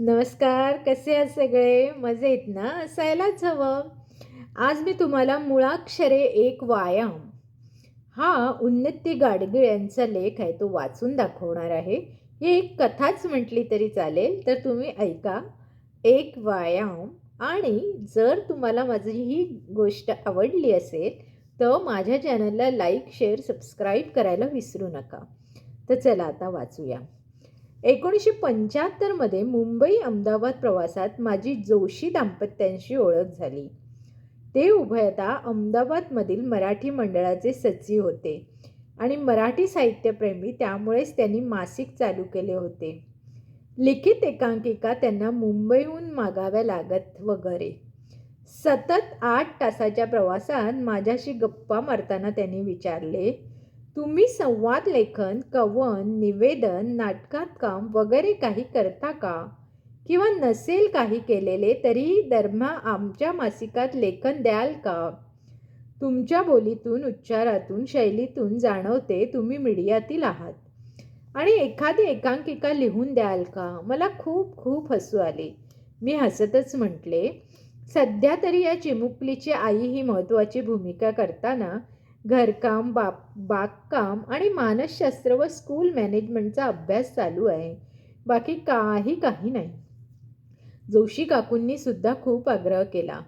नमस्कार कसे आहात सगळे? मजेत ना? असायलाच हवं. आज मी तुम्हाला मुळाक्षरे एक व्यायाम. हा उन्नती गाडगीळ यांचा लेख आहे तो वाचून दाखवणार आहे. ही एक कथाच म्हटली तरी चालेल तर तुम्ही ऐका. एक व्यायाम. आणि जर तुम्हाला माझी ही गोष्ट आवडली असेल तर माझ्या चॅनलला लाईक शेअर सबस्क्राईब करायला विसरू नका. तर चला आता वाचूया. एकोणीसशे पंच्याहत्तरमध्ये मुंबई अहमदाबाद प्रवासात माझी जोशी दाम्पत्यांशी ओळख झाली. ते उभयता अहमदाबादमधील मराठी मंडळाचे सचिव होते आणि मराठी साहित्यप्रेमी त्यामुळेच त्यांनी मासिक चालू केले होते. लिखित एकांकिका त्यांना मुंबईहून मागाव्या लागत वगैरे. सतत आठ तासाच्या प्रवासात माझ्याशी गप्पा मारताना त्यांनी विचारले तुम्ही संवाद लेखन कवन निवेदन नाटकात काम वगैरे काही करता का? किंवा नसेल काही केलेले तरी दरम्यान आमच्या मासिकात लेखन द्याल का? तुमच्या बोलीतून उच्चारातून शैलीतून जाणवते तुम्ही मीडियातील आहात. आणि एखादी एकांकिका लिहून द्याल का? मला खूप खूप हसू आले. मी हसतच म्हटले सध्या तरी या चिमुकलीची आई ही महत्त्वाची भूमिका करताना घरकाम बाप बागकाम आणि मानसशास्त्र व स्कूल मॅनेजमेंटचा अभ्यास चालू आहे. बाकी काही काही नाही. जोशी काकूंनी सुद्धा खूप आग्रह केला.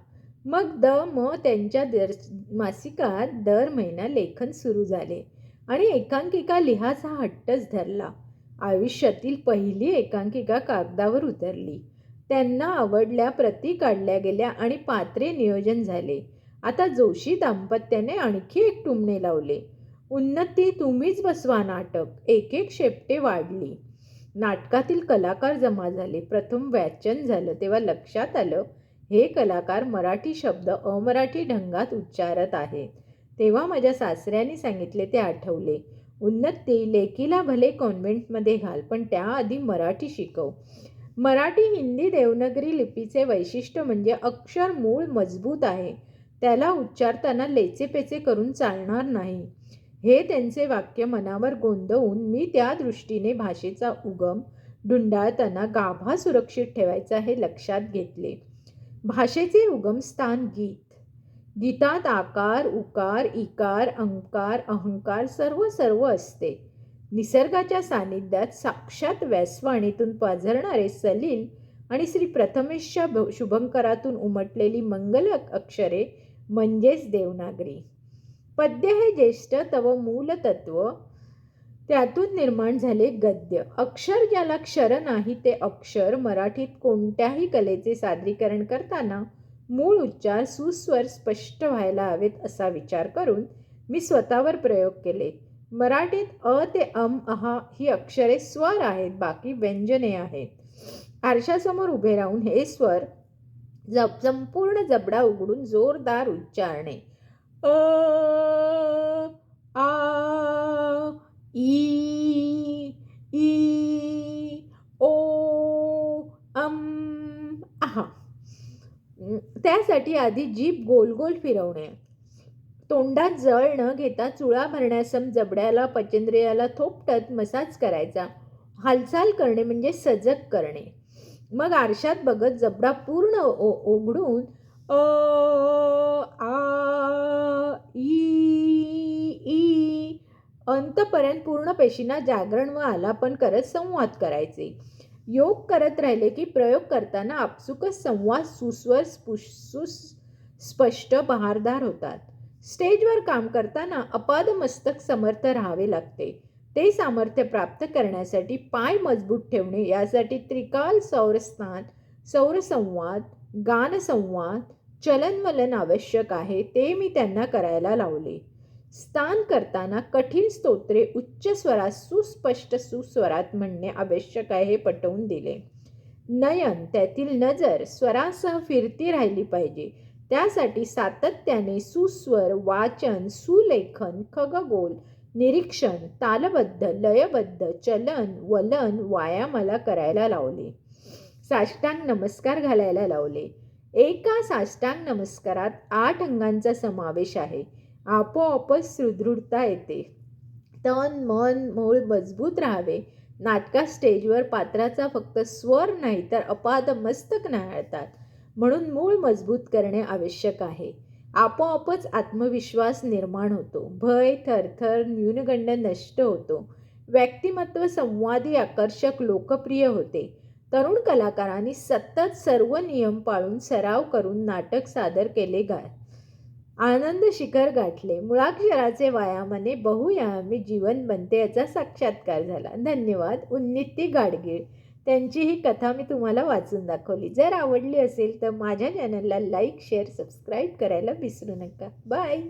मग द म त्यांच्या दर मासिकात दर महिना लेखन सुरू झाले आणि एकांकिका लिहाचा हट्टच धरला. आयुष्यातील पहिली एकांकिका कागदावर उतरली. त्यांना आवडल्या प्रती काढल्या गेल्या आणि पात्रे नियोजन झाले. आता जोशी दाम्पत्याने आणखी एक टुमणे लावले. उन्नती तुम्हीच बसवा नाटक. एक एक शेपटे वाढली. नाटकातील कलाकार जमा झाले. प्रथम वाचन झालं. तेव्हा लक्षात आलं हे कलाकार मराठी शब्द अमराठी ढंगात उच्चारत आहेत तेव्हा माझ्या सासऱ्याने सांगितले ते आठवले. उन्नती लेकीला भले कॉन्व्हेंटमध्ये घाल पण त्याआधी मराठी शिकव. मराठी हिंदी देवनगरी लिपीचे वैशिष्ट्य म्हणजे अक्षर मूळ मजबूत आहे. त्याला उच्चारताना लेचेपेचे करून चालणार नाही. हे त्यांचे वाक्य मनावर गोंदवून मी त्या दृष्टीने भाषेचा उगम डुंडाळताना गाभा सुरक्षित ठेवायचा हे लक्षात घेतले. भाषेचे उगमस्थान गीत. गीतात आकार उकार इकार अंकार अहंकार सर्व सर्व असते. निसर्गाच्या सानिध्यात साक्षात व्यासवाणीतून पाझरणारे सलील आणि श्री प्रथमेशच्या शुभंकरातून उमटलेली मंगल अक्षरे म्हणजेच देवनागरी. पद्य हे ज्येष्ठ तव मूलतत्व त्यातून निर्माण झाले गद्य. अक्षर ज्याला क्षर नाही ते अक्षर मराठीत कोणत्याही कलेचे सादरीकरण करताना मूळ उच्चार सुस्वर स्पष्ट व्हायला हवेत असा विचार करून मी स्वतःवर प्रयोग केले. मराठीत अ ते अम अहा ही अक्षरे स्वर आहेत बाकी व्यंजने आहेत. आरशासमोर उभे राहून हे स्वर जब संपूर्ण जबडा उघडून जोरदार उच्चारणे. अ आ ई ई ओ अम आहा त्यासाठी आधी जीभ गोल गोल फिरवणे. तोंडात जळ न घेता चुळा भरण्यासम जबड्याला पचेंद्रियाला थोपटत मसाज करायचा. हालचाल करणे म्हणजे सजग करणे. मग आरशात बघत जबडा पूर्ण ओ ओघडून अ आ ई ई अंतपर्यंत पूर्ण पेशींना जागरण व आलापन करत संवाद करायचे. योग करत राहिले की प्रयोग करताना आपसुकच संवाद सुस्वर सुस स्पष्ट बहारदार होतात. स्टेजवर काम करताना अपादमस्तक समर्थ राहावे लागते. ते सामर्थ्य प्राप्त करण्यासाठी पाय मजबूत ठेवणे यासाठी त्रिकाल सौरस्थान सौरसंवाद गानसंवाद चलनवलन आवश्यक आहे ते मी त्यांना करायला लावले. स्थान करताना कठीण स्तोत्रे उच्च स्वरात सुस्पष्ट सुस्वरात म्हणणे आवश्यक आहे हे पटवून दिले. नयन त्यातील नजर स्वरासह फिरती राहिली पाहिजे. त्यासाठी सातत्याने सुस्वर वाचन सुलेखन खगगोल निरीक्षण तालबद्ध लयबद्ध चलन वलन वायामाला करायला लावले. साष्टांग नमस्कार घालायला लावले. एका साष्टांग नमस्कारात आठ अंगांचा समावेश आहे. आपोआपच सुदृढता येते. तन मन मूळ मजबूत राहावे. नाटकात स्टेजवर पात्राचा फक्त स्वर नाही तर अपाद मस्तक नाळतात म्हणून मूळ मजबूत करणे आवश्यक आहे. आपोआपच आत्मविश्वास निर्माण होतो. भय थरथर न्यूनगंड नष्ट होतो. व्यक्तिमत्व संवादी आकर्षक लोकप्रिय होते. तरुण कलाकारांनी सतत सर्व नियम पाळून सराव करून नाटक सादर केले गा आनंद शिखर गाठले. मुळाक्षराचे व्यायामाने बहुयामी जीवन बनते याचा साक्षात्कार झाला. धन्यवाद. उन्निती गाडगीळ. त्यांची ही कथा मी तुम्हाला वाचून दाखवली. जर आवडली असेल तर माझ्या चॅनलला लाईक शेअर सबस्क्राईब करायला विसरू नका. बाय